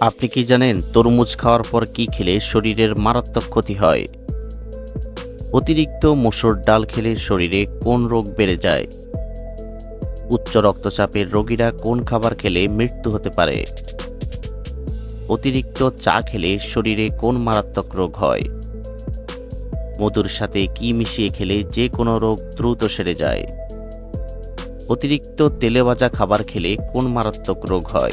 আপনি কি জানেন তরমুজ খাওয়ার পর কি খেলে শরীরের মারাত্মক ক্ষতি হয়? অতিরিক্ত মসুর ডাল খেলে শরীরে কোন রোগ বেড়ে যায়? উচ্চ রক্তচাপের রোগীরা কোন খাবার খেলে মৃত্যু হতে পারে? অতিরিক্ত চা খেলে শরীরে কোন মারাত্মক রোগ হয়? মধুর সাথে কি মিশিয়ে খেলে যে কোনো রোগ দ্রুত সেরে যায়? অতিরিক্ত তেলে ভাজা খাবার খেলে কোন মারাত্মক রোগ হয়?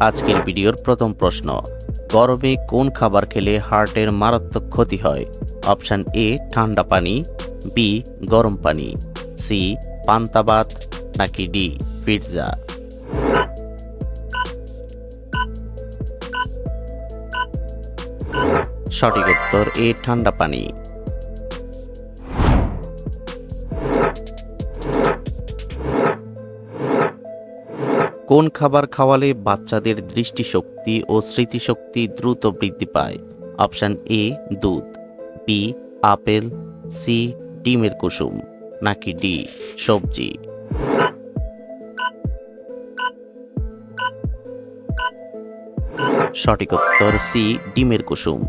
আজকের ভিডিওর প্রথম প্রশ্ন, গরমে কোন খাবার খেলে হার্টের মারাত্মক ক্ষতি হয়? অপশান এ, ঠান্ডা পানি, বি, গরম পানি, সি, পান্তা ভাত, নাকি ডি, পিৎজা? সঠিক উত্তর, এ, ঠান্ডা পানি। কোন খাবার খাওয়ালে বাচ্চাদের দৃষ্টিশক্তি ও স্মৃতিশক্তি দ্রুত বৃদ্ধি পায়? অপশান এ, দুধ। B, apple. সি, ডিমের কুসুম। নাকি ডি, সবজি? সঠিক উত্তর সি, ডিমের কুসুম।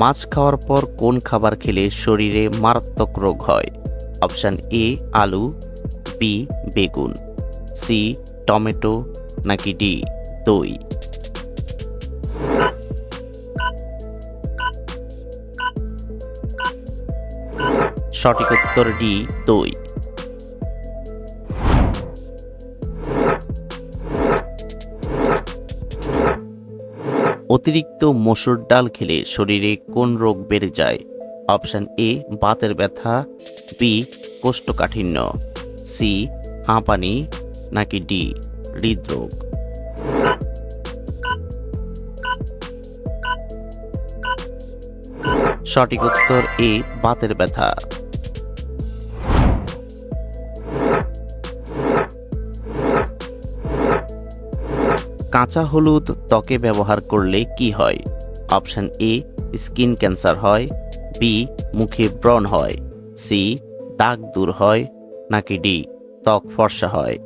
মাছ খাওয়ার পর কোন খাবার খেলে শরীরে মারাত্মক রোগ হয়? অপশান এ, আলু, বি, বেগুন, সি, টমেটো, নাকি ডি, দই। সঠিক উত্তর ডি, দই। অতিরিক্ত মসুর ডাল খেলে শরীরে কোন রোগ বেড়ে যায়? অপশান এ, বাতের ব্যথা, বি, কোষ্ঠকাঠিন্য, সি, হাঁপানি, নাকি ডি, হৃদরোগ। সঠিক উত্তর এ, বাতের ব্যথা। কাঁচা হলুদ ত্বকে ব্যবহার করলে কি হয়? অপশান এ, স্কিন ক্যান্সার হয়। বি, মুখে ব্রণ হয়। সি, দাগ দূর হয়। নাকি ডি, ত্বক ফর্সা হয়।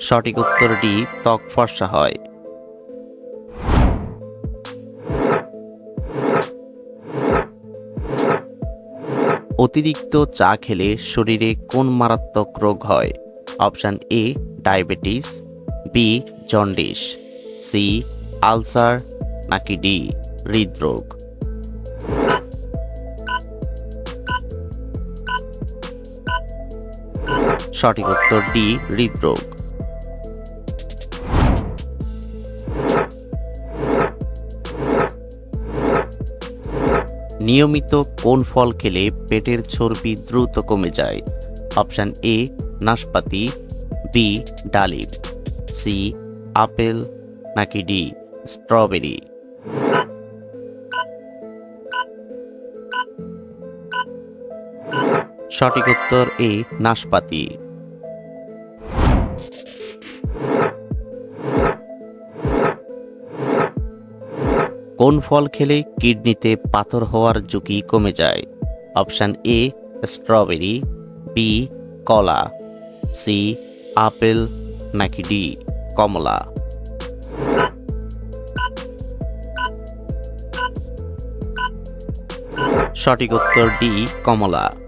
সঠিক উত্তর ডি, ত্বক ফর্সা হয়। অতিরিক্ত চা খেলে শরীরে কোন মারাত্মক রোগ হয়? Option A, diabetes, B, jaundice, C, ulcer, নাকি ডি, হৃদরোগ। সঠিক উত্তর ডি, হৃদরোগ। নিয়মিত কোন ফল খেলে পেটের চর্বি দ্রুত কমে যায়? অপশান এ নাশপাতি বি ডালিম সি আপেল, নাকি ডি স্ট্রবেরি? সঠিক উত্তর এ নাশপাতি। কোন ফল খেলে কিডনিতে পাথর হওয়ার ঝুঁকি কমে যায়? অপশান এ, স্ট্রবেরি, বি, কলা, সি, আপেল, নাকি ডি, কমলা? সঠিক উত্তর ডি, কমলা।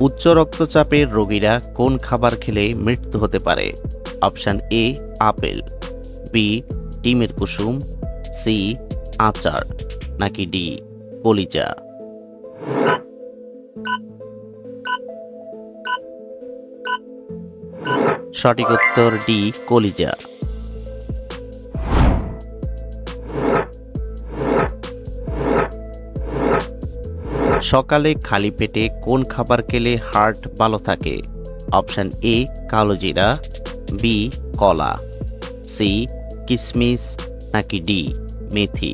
উচ্চ রক্তচাপের রোগীরা কোন খাবার খেলে মৃত্যু হতে পারে? Option A, apple. বি, ডিমের কুসুম। সি, আচার। নাকি ডি, কলিজা। সঠিক উত্তর ডি, কলিজা। সকালে খালি পেটে কোন খাবার খেলে হার্ট ভালো থাকে? অপশান এ, কালো জিরা, বি, কলা, সি, কিসমিস, নাকি ডি, মেথি।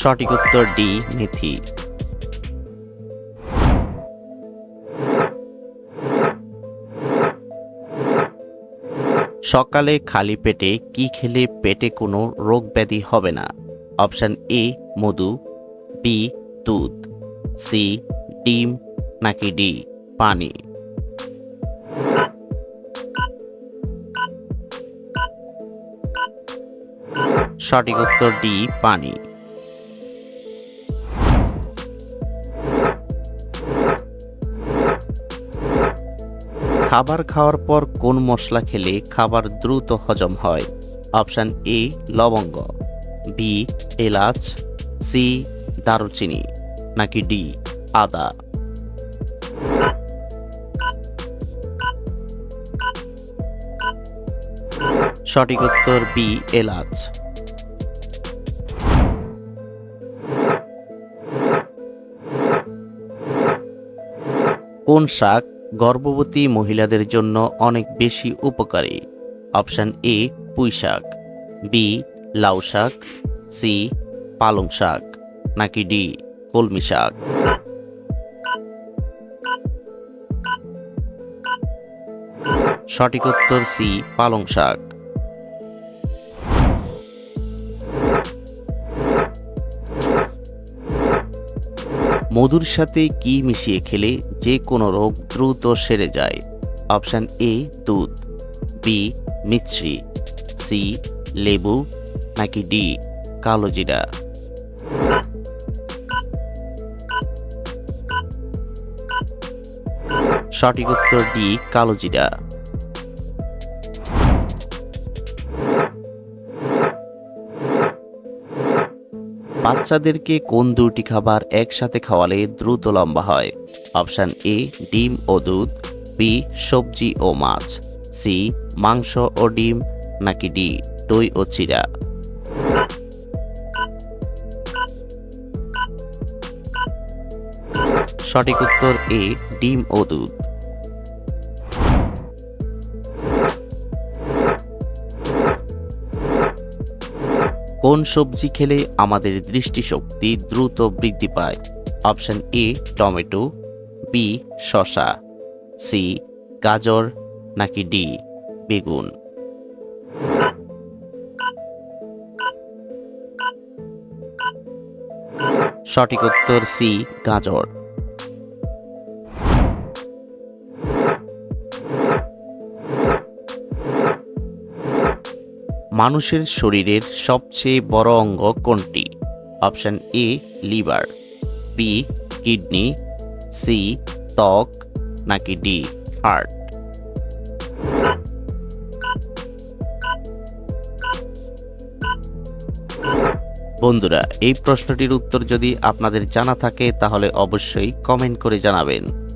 সঠিক উত্তর ডি, মেথি। সকালে খালি পেটে কি খেলে পেটে কোনো রোগ ব্যাধি হবে না? অপশান এ, মধু, বি, দুধ, সি, ডিম, নাকি ডি, পানি। সঠিক উত্তর ডি, পানি। খাবার খাওয়ার পর কোন মশলা খেলে খাবার দ্রুত হজম হয়? অপশান এ, লবঙ্গ। বি, এলাচ। সি, দারুচিনি। নাকি ডি, আদা। সঠিক উত্তর বি, এলাচ। কোন শাক গর্ভবতী মহিলাদের জন্য অনেক বেশি উপকারী। অপশান এ পুঁই শাক বি লাউ শাক সি পালং শাক নাকি ডি কলমি শাক সঠিক উত্তর সি পালং শাক মধুর সাথে কি মিশিয়ে খেলে যে কোনো রোগ দ্রুত সেরে যায়? অপশান এ, দুধ। বি মিছরি। সি লেবু। নাকি ডি কালো জিরা। সঠিক উত্তর ডি কালো বাচ্চাদেরকে কোন দুটি খাবার একসাথে খাওয়ালে দ্রুত লম্বা হয়? অপশান এ, ডিম ও দুধ, বি, সবজি ও মাছ, সি, মাংস ও ডিম, নাকি ডি, দই ও চিরা সঠিক উত্তর এ, ডিম ও দুধ। কোন সবজি খেলে আমাদের দৃষ্টিশক্তি দ্রুত বৃদ্ধি পায়? অপশন এ, টমেটো, বি শশা সি, গাজর, নাকি ডি, বেগুন? সঠিক উত্তর সি, গাজর। মানুষের শরীরের সবচেয়ে বড় অঙ্গ কোনটি? Option A, liver, B, kidney, C, ত্বক, নাকি ডি, হার্ট। বন্ধুরা, এই প্রশ্নটির উত্তর যদি আপনাদের জানা থাকে, তাহলে অবশ্যই কমেন্ট করে জানাবেন।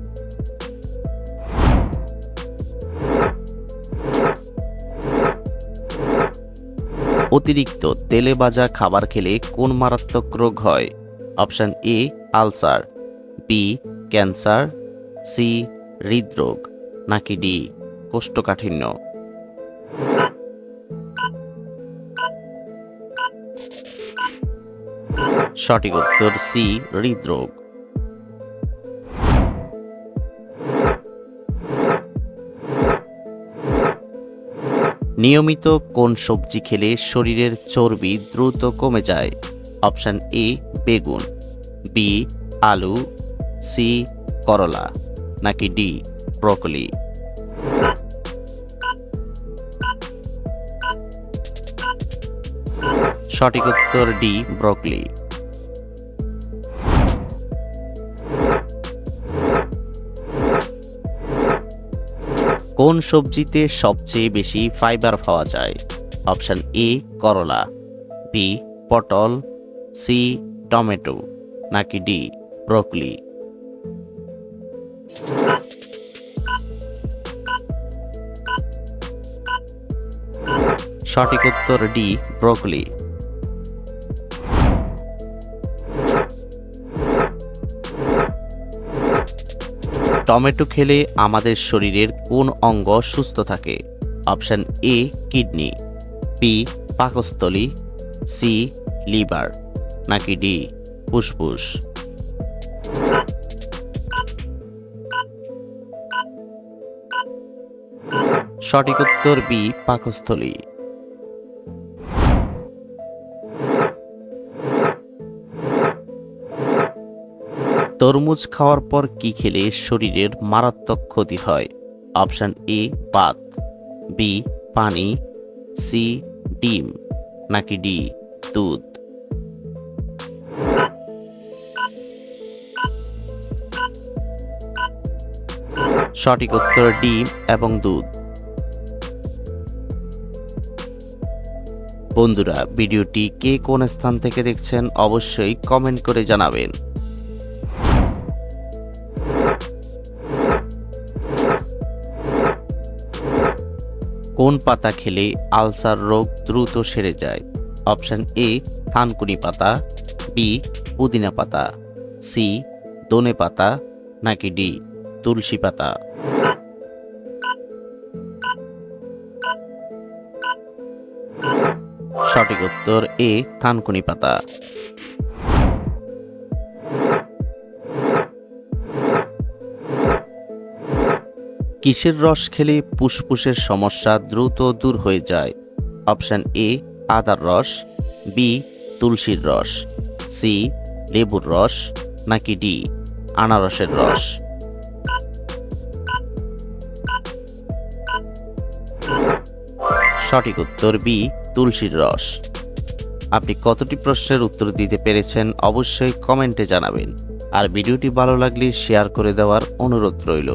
অতিরিক্ত তেলে ভাজা খাবার খেলে কোন মারাত্মক রোগ হয়? Option A, ulcer B cancer C হৃদরোগ, নাকি ডি কোষ্ঠকাঠিন্য? সঠিক উত্তর সি হৃদরোগ। নিয়মিত কোন সবজি খেলে শরীরের চর্বি দ্রুত কমে যায়? অপশান এ, বেগুন, বি, আলু, সি, করলা, নাকি ডি, ব্রকলি? সঠিক উত্তর ডি, ব্রকলি। কোন সবজিতে সবচেয়ে বেশি ফাইবার পাওয়া যায়? অপশান এ, করলা, বি, পটল, সি, টমেটো, নাকি ডি, ব্রকলি? সঠিক উত্তর ডি, ব্রকলি। টমেটো খেলে আমাদের শরীরের কোন অঙ্গ সুস্থ থাকে? Option A, kidney. বি, পাকস্থলী। C, liver. নাকি ডি, ফুসফুস। সঠিক উত্তর বি, পাকস্থলী। তরমুজ খাওয়ার পর কি খেলে শরীরের মারাত্মক ক্ষতি হয়? অপশান এ, পাত। বি, পানি। সি, ডিম। নাকি ডি, দুধ? সঠিক উত্তর ডিম এবং দুধ। বন্ধুরা, ভিডিওটি কে কোন স্থান থেকে দেখছেন অবশ্যই কমেন্ট করে জানাবেন। কোন পাতা খেলে আলসার রোগ দ্রুত সেরে যায়? অপশান এ, থানকুনি পাতা, বি, পুদিনা পাতা, সি, দনে পাতা, নাকি ডি, তুলসী পাতা? সঠিক উত্তর এ, থানকুনি পাতা। কিসের রস খেলে ফুসফুসের সমস্যা দ্রুত দূর হয়ে যায়? অপশান এ, আদার রস, বি, তুলসীর রস, সি, লেবুর রস, নাকি ডি, আনারসের রস? সঠিক উত্তর বি, তুলসীর রস। আপনি কতটি প্রশ্নের উত্তর দিতে পেরেছেন অবশ্যই কমেন্টে জানাবেন। আর ভিডিওটি ভালো লাগলে শেয়ার করে দেওয়ার অনুরোধ রইল।